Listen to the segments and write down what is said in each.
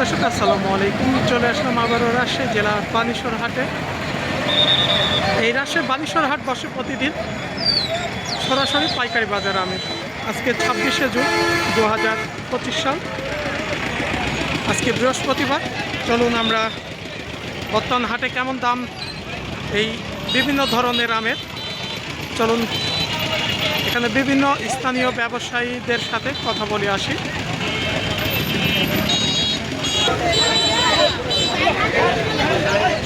দর্শক, আসসালামু আলাইকুম। চলে আসলাম আবারও রাজশাহী জেলার বানেশ্বর হাটে। এই রাজশাহী বানেশ্বর হাট বসে প্রতিদিন সরাসরি পাইকারি বাজার আমের আজকে ছাব্বিশে জুন দু হাজার পঁচিশ সাল। আজকে বৃহস্পতিবার। চলুন আমরা বর্তমান হাটে কেমন দাম, এই বিভিন্ন ধরনের আমের। চলুন এখানে বিভিন্ন স্থানীয় ব্যবসায়ীদের সাথে কথা বলে আসি।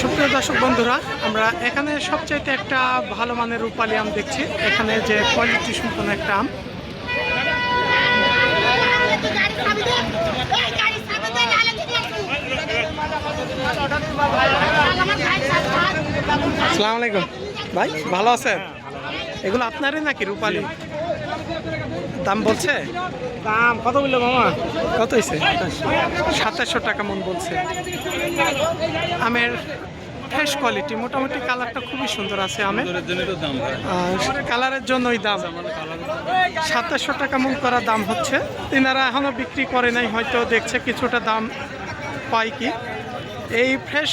সুপ্রিয় দর্শক বন্ধুরা, আমরা এখানে সবচাইতে একটা ভালো মানের রূপালি আম দেখছি। এখানে যে কোয়ালিটি সম্পন্ন একটা আম। আসসালামু আলাইকুম। ভাই, ভালো আছেন? এগুলো আপনারই নাকি রূপালি? দাম বলছে? দাম কত বলল মামা? কত হয়েছে সাতাশশো টাকা মন বলছে। আমের ফ্রেশ কোয়ালিটি মোটামুটি কালারটা খুবই সুন্দর আছে আমের। কালারের জন্যই দাম সাতাশশো টাকা মন করা দাম হচ্ছে। তিনারা এখনও বিক্রি করে নাই হয়তো দেখছে কিছুটা দাম পায় কি। এই ফ্রেশ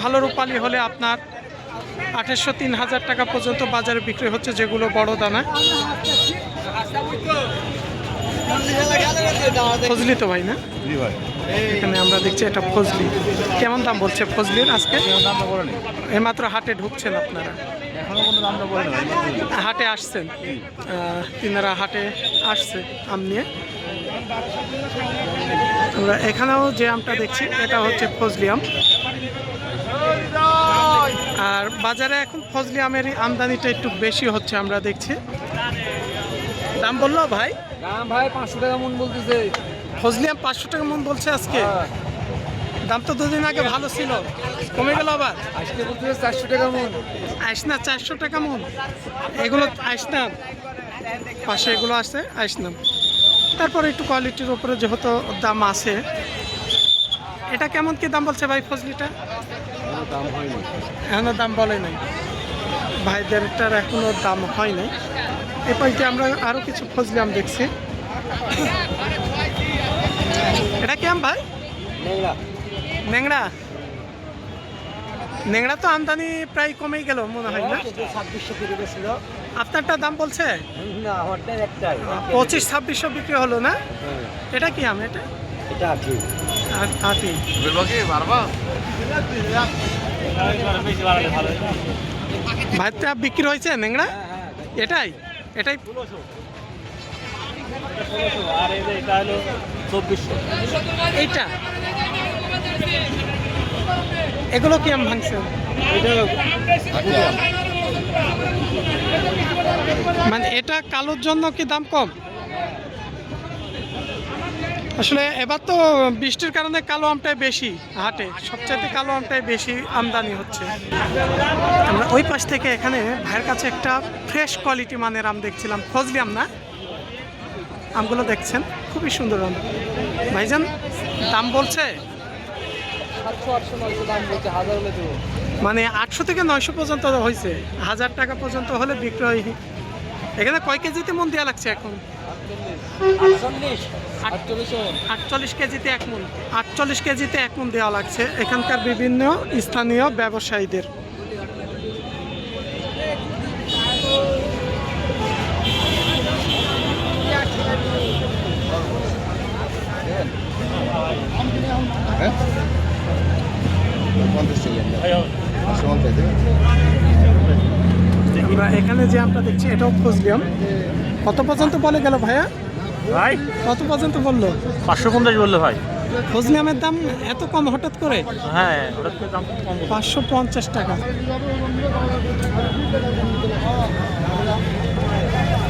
ভালো রূপালি হলে আপনার আঠাশশো তিন হাজার টাকা পর্যন্ত বাজারে বিক্রি হচ্ছে যেগুলো বড় দানা। ফজলি তো ভাই না? এখানে আমরা দেখছি এটা ফজলি। কেমন দাম বলছে ফজলির আজকে? এইমাত্র হাটে ঢুকছেন আপনারা? হাটে আসছেন? তিনারা হাটে আসছে আম নিয়ে। আমরা এখানেও যে আমটা দেখছি এটা হচ্ছে ফজলি আম। আর বাজারে এখন ফজলি আমের আমদানিটা একটু বেশি হচ্ছে আমরা দেখছি। দাম বলল ভাই? দাম ভাই পাঁচশো টাকা মন বলতেছে। ফজলি আম পাঁচশো টাকা মন বলছে আজকে। দাম তো দুদিন আগে ভালো ছিল। কমে গেল আবার? আজকে বলতেছে চারশো টাকা মন। আইসনা চারশো টাকা মন। এগুলো আইসনা। পাশে এগুলো আছে আইসনাম তারপরে একটু কোয়ালিটির উপরে যেহেতু দাম আছে। এটা কেমন কি দাম বলছে ভাই ফজলিটা? দাম হয়নি। এখনও দাম বলে নাই। ভাইদেরটার এখনও দাম হয় নাই। এ পাইতে আমরা আরও কিছু ফজলি আম দেখছি। এটা কেমন ভাই? নেংলা ন্যাংড়া? ন্যাংড়া তো আমদানি প্রায় কমেই গেল মনে হয় না? আপনারটা দাম বলছে? পঁচিশ ছাব্বিশশো বিক্রি হলো না? এটা কি আম এটা? এটা আটি। ভাইটা বিক্রি হয়েছে ন্যাংড়া? এটাই? এটাই এইটা? এগুলো কি আম ভাঙছে? মানে এটা কালোর জন্য কি দাম কম? আসলে এবার তো বৃষ্টির কারণে কালো আমটাই বেশি হাটে। সবচাইতে কালো আমটাই বেশি আমদানি হচ্ছে। আমরা ওই পাশ থেকে এখানে ভাইয়ের কাছে একটা ফ্রেশ কোয়ালিটি মানের আম দেখছিলাম। ফজলি আম না? আমগুলো দেখছেন? খুবই সুন্দর আম। ভাইজান, দাম বলছে? মানে আটশো থেকে নয়শো পর্যন্ত হয়েছে। হাজার টাকা পর্যন্ত হলে বিক্রয়। এখানে কয় কেজিতে মন দেওয়া লাগছে এখন? আটচল্লিশ। কেজিতে এক মন। আটচল্লিশ কেজিতে এক মন দেওয়া লাগছে এখানকার বিভিন্ন স্থানীয় ব্যবসায়ীদের। আমরা এখানে যে আমরা দেখছি এটাও খুঁজলাম কত পর্যন্ত বলে গেল ভাইয়া? ভাই? কত পর্যন্ত বলল? পাঁচশো পঞ্চাশ বলল ভাই। ফজলি আমের দাম এত কম হঠাৎ করে? হ্যাঁ পাঁচশো পঞ্চাশ টাকা।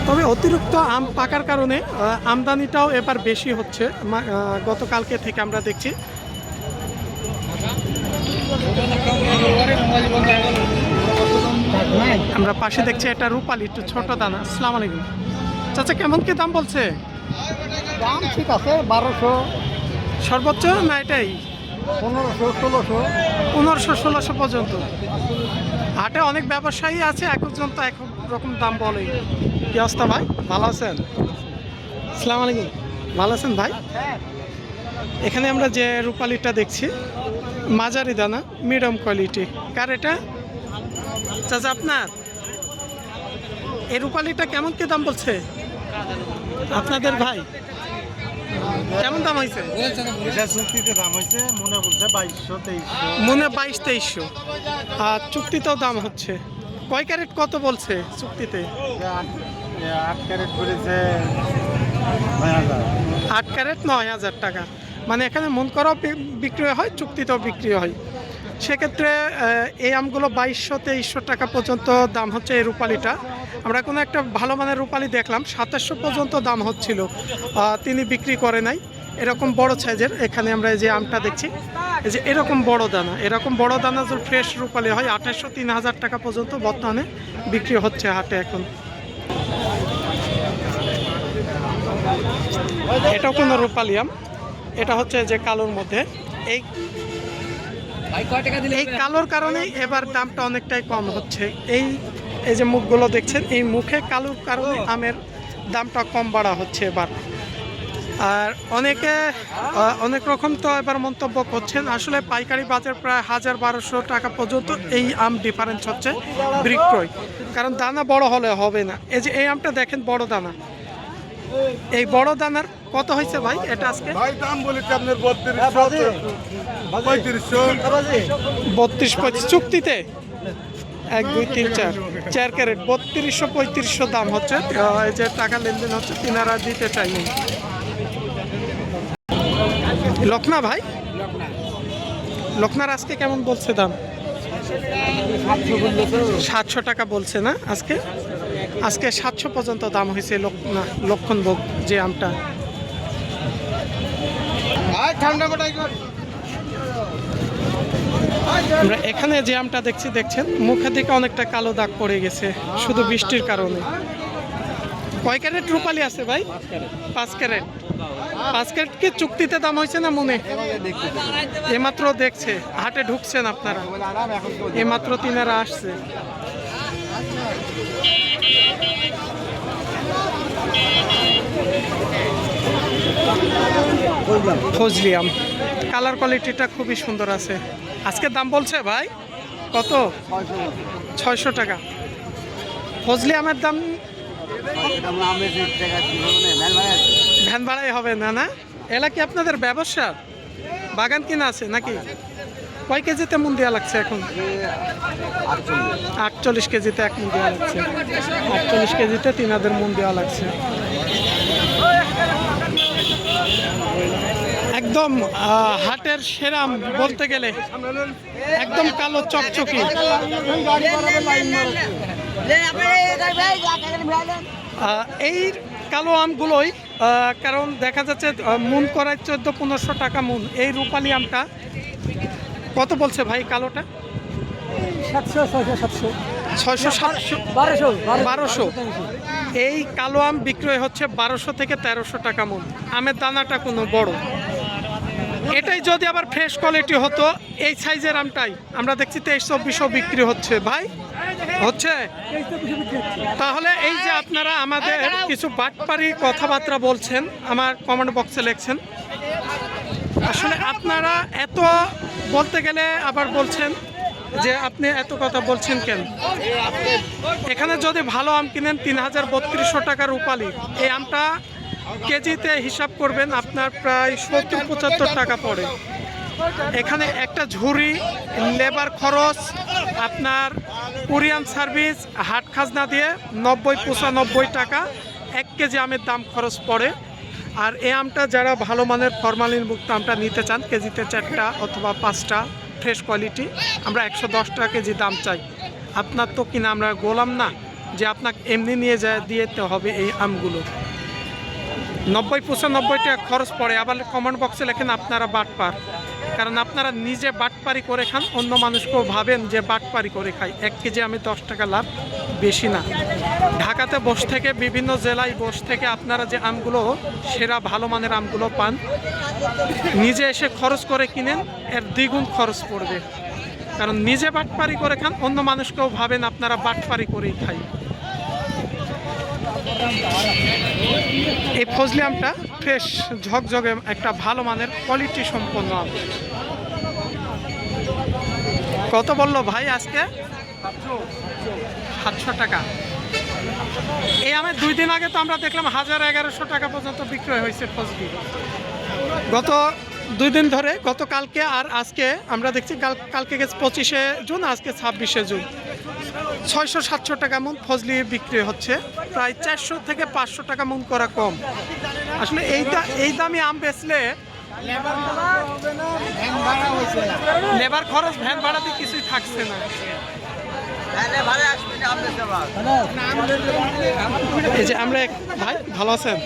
তবে অতিরিক্ত আম পাকার কারণে আমদানিটাও এবার বেশি হচ্ছে। গতকালকে থেকে আমরা দেখছি। আমরা পাশে দেখছি এটা রূপালি একটু ছোট দানা। আসসালাম আলাইকুম। চাচা কেমন কি দাম বলছে? দাম ঠিক আছে বারোশো। সর্বোচ্চ না এটাই? পনেরোশো ষোলোশো। পনেরোশো ষোলোশো পর্যন্ত। হাটে অনেক ব্যবসায়ী আছে এক একজন তো এক রকম দাম বলে। কি অবস্থা ভাই? ভালো আছেন? আসসালামু আলাইকুম। ভালো আছেন ভাই? এখানে আমরা যে রূপালিটা দেখছি মাঝারি দানা মিডিয়াম কোয়ালিটি। কার এটা? চাচা আপনার? এই রূপালিটা কেমন কি দাম বলছে? আপনাদের ভাই? কেমন দাম হয়েছে এটা চুক্তিতে দাম হয়েছে মনে বলছে বাইশশো তেইশশো। মনে বাইশ তেইশশো। আর চুক্তিতেও দাম হচ্ছে। কয় ক্যারেট কত বলছে চুক্তিতে? আট ক্যারেট হাজার। আট ক্যারেট নয় হাজার টাকা। মানে এখানে মন করাও বিক্রি হয় চুক্তিতেও বিক্রি হয়। সেক্ষেত্রে এই আমগুলো বাইশশো, তেইশশো টাকা পর্যন্ত দাম হচ্ছে এই রূপালিটা। আমরা কোনো একটা ভালো মানের রূপালি দেখলাম, সাতাশশো পর্যন্ত দাম হচ্ছিল। তিনি বিক্রি করে নাই। এরকম বড় সাইজের, এখানে আমরা এই যে আমটা দেখছি, এই যে এরকম বড় দানা, এরকম বড় দানা যদি ফ্রেশ রূপালি হয়, আঠাশশো, তিন হাজার টাকা পর্যন্ত বর্তমানে বিক্রি হচ্ছে হাটে এখন। এটাও কোনো রূপালিয়াম এটা হচ্ছে যে কালোর মধ্যে। এই এই কালোর কারণেই এবার দামটা অনেকটাই কম হচ্ছে। এই এই যে মুখগুলো দেখছেন এই মুখে কালোর কারণে আমের দামটা কম বাড়া হচ্ছে এবার। আর অনেকে অনেক রকম তো এবার মন্তব্য করছেন আসলে পাইকারি বাজার প্রায় হাজার বারোশো টাকা পর্যন্ত এই আম ডিফারেন্স হচ্ছে বিক্রয়। কারণ দানা বড় হলে হবে না। এই যে এই আমটা দেখেন বড় দানা। এই বড় দানার কত হয়েছে ভাই এটা আজকে? ভাই দাম বলেছে আপনার বত্রিশশো পঁয়ত্রিশশো। বত্রিশ পঁচিশ চুক্তিতে? এক দুই তিন চার। চার ক্যারেট বত্রিশশো পঁয়ত্রিশশো দাম হচ্ছে। এই যে টাকা লেনদেন হচ্ছে তিনারা দিতে চাইনি লখনা ভাই? লখনার আজকে কেমন বলছে দাম? সাতশো টাকা বলছে না আজকে? আজকে সাতশো পর্যন্ত দাম হয়েছে লক্ষণা লক্ষণভোগ যে আমটা। আমরা এখানে যে আমটা দেখছি দেখছেন? মুখের দিকে অনেকটা কালো দাগ পড়ে গেছে শুধু বৃষ্টির কারণে। কয় ক্যারেট রূপালি আছে ভাই? পাঁচ ক্যারেট। পাঁচ ক্যারেট কি চুক্তিতে দাম হয়েছে না মনে? এমাত্র দেখছে হাটে ঢুকছেন আপনারা। এমাত্র তিনারা আসছে। ফজলি আম কালার কোয়ালিটিটা খুবই সুন্দর আছে। আজকে দাম বলছে ভাই, কত? ছয়শো টাকা। ফজলি আমের দাম ভ্যান ভাড়াই হবে না না? এলা কি আপনাদের ব্যবসা? বাগান কিনা আছে নাকি? কয় কেজিতে মন দেওয়া লাগছে এখন? আটচল্লিশ কেজিতে এক মন দেওয়া লাগছে। আটচল্লিশ কেজিতে তিন হাজার মন দেওয়া লাগছে। একদম হাটের সেরাম বলতে গেলে একদম কালো চকচকি। এই কালো আমগুলোই কারণ দেখা যাচ্ছে মুন করায় চোদ্দ পনেরোশো টাকা মুন। এই রূপালি আমটা কত বলছে ভাই কালোটা? সাতশো ছয়শো সাতশো। ছয়শো সাতশো বারোশো বারোশো এই কালো আম বিক্রয় হচ্ছে বারোশো থেকে তেরোশো টাকা মন। আমের দানাটা কোনো বড়। এটাই যদি আবার ফ্রেশ কোয়ালিটি হতো, এই সাইজের আমটাই। আমরা দেখছি তেইশ চব্বিশশো বিক্রি হচ্ছে। ভাই, হচ্ছে? তাহলে এই যে আপনারা আমাদের কিছু বাটপারি কথাবার্তা বলছেন, আমার কমেন্ট বক্সে লিখছেন। আসলে আপনারা এত বলতে গেলে আবার বলছেন যে আপনি এত কথা বলছেন কেন? এখানে যদি ভালো আম কিনেন, তিন হাজার বত্রিশশো টাকার রূপালি। এই আমটা কেজিতে হিসাব করবেন, আপনার প্রায় সত্তর, পঁচাত্তর টাকা পড়ে। এখানে একটা ঝুড়ি, লেবার খরচ, আপনার কোরিয়ান সার্ভিস, হাট খাজনা দিয়ে নব্বই, পঁচানব্বই টাকা, এক কেজি আমের দাম খরচ পড়ে। আর এই আমটা যারা ভালো মানের ফরমালিন মুক্ত আমটা নিতে চান, কেজিতে চারটা অথবা পাঁচটা ফ্রেশ কোয়ালিটি, আমরা একশো দশ টাকা কেজি দাম চাই। আপনার তো কিনা আমরা গোলাম না যে আপনাকে এমনি নিয়ে যায় দিতে হবে এই আমগুলো। নব্বই পঁচানব্বই টাকা খরচ পড়ে। আবার কমেন্ট বক্সে লেখেন, আপনারা বাটপার কারণ আপনারা নিজে বাটপারি করে খান, অন্য মানুষকেও ভাবেন যে বাটপারি করে খাই। এক কেজি আমি দশ টাকা লাভ বেশি না। ঢাকাতে বস থেকে, বিভিন্ন জেলায় বস থেকে আপনারা যে আমগুলো, সেরা ভালো মানের আমগুলো পান, নিজে এসে খরচ করে কিনেন, এর দ্বিগুণ খরচ পড়বে। কারণ নিজে বাটপারি করে খান, অন্য মানুষকেও ভাবেন আপনারা বাটপারি করেই খাই। এই ফজলি আমটা ফ্রেশ, ঝকঝকে একটা ভালো মানের কোয়ালিটি সম্পন্ন আম। কত বলল ভাই আজকে? সাতশো টাকা। এই আমের দুই দিন আগে তো আমরা দেখলাম হাজার এগারোশো টাকা পর্যন্ত বিক্রয় হয়েছে ফজলি। গত দুই দিন ধরে গতকালকে আর আজকে আমরা দেখছি কাল- কালকে গেছে পঁচিশে জুন, আজকে ছাব্বিশে জুন। ছয়শো সাতশো টাকা মন ফজলি বিক্রি হচ্ছে, প্রায় চারশো থেকে পাঁচশো টাকা মন করা কম। আসলে এই এই দামি আম বেচলে লেবার খরচ, ভ্যান ভাড়াতে কিছুই থাকছে না। এই যে আমরা ভাই, ভালো আছেন?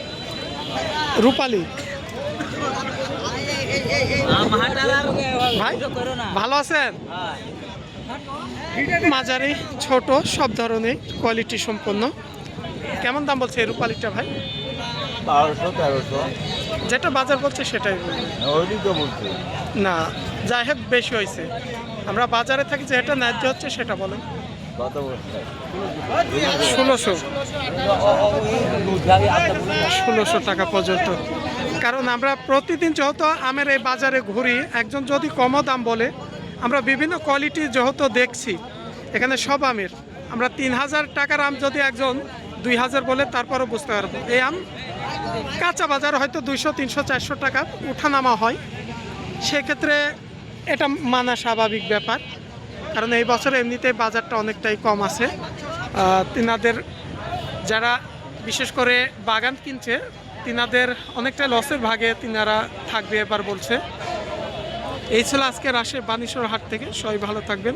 রূপালী। ভাই ভালো আছেন? মাঝারি ছোট সব ধরনের কোয়ালিটি সম্পন্ন। কেমন দাম বলছে এই রূপালিটা ভাই? বারোশো তেরোশো। যেটা বাজার বলছে সেটাই বলছি। না যাই হোক বেশি হয়েছে। আমরা বাজারে থাকি যেটা ন্যায্য হচ্ছে সেটা বলেন। ষোলোশো। ষোলোশো টাকা পর্যন্ত। কারণ আমরা প্রতিদিন যেহেতু আমের এই বাজারে ঘুরি, একজন যদি কম দাম বলে, আমরা বিভিন্ন কোয়ালিটি যেহেতু দেখছি, এখানে সব আমের। আমরা তিন হাজার টাকার আম যদি একজন দুই হাজার বলে, তারপরও বুঝতে পারব। এই আম কাঁচা বাজার হয়তো দুইশো, তিনশো, চারশো টাকা উঠানামা হয়। সেক্ষেত্রে এটা মানা স্বাভাবিক ব্যাপার। কারণ এই বছর এমনিতেই বাজারটা অনেকটাই কম আছে। তিনাদের যারা বিশেষ করে বাগান কিনছে, তিনাদের অনেকটা লসের ভাগে তিনারা থাকবে এবার বলছে। এই ছিল আজকে রাশের বানেশ্বর হাট থেকে। সবাই ভালো থাকবেন।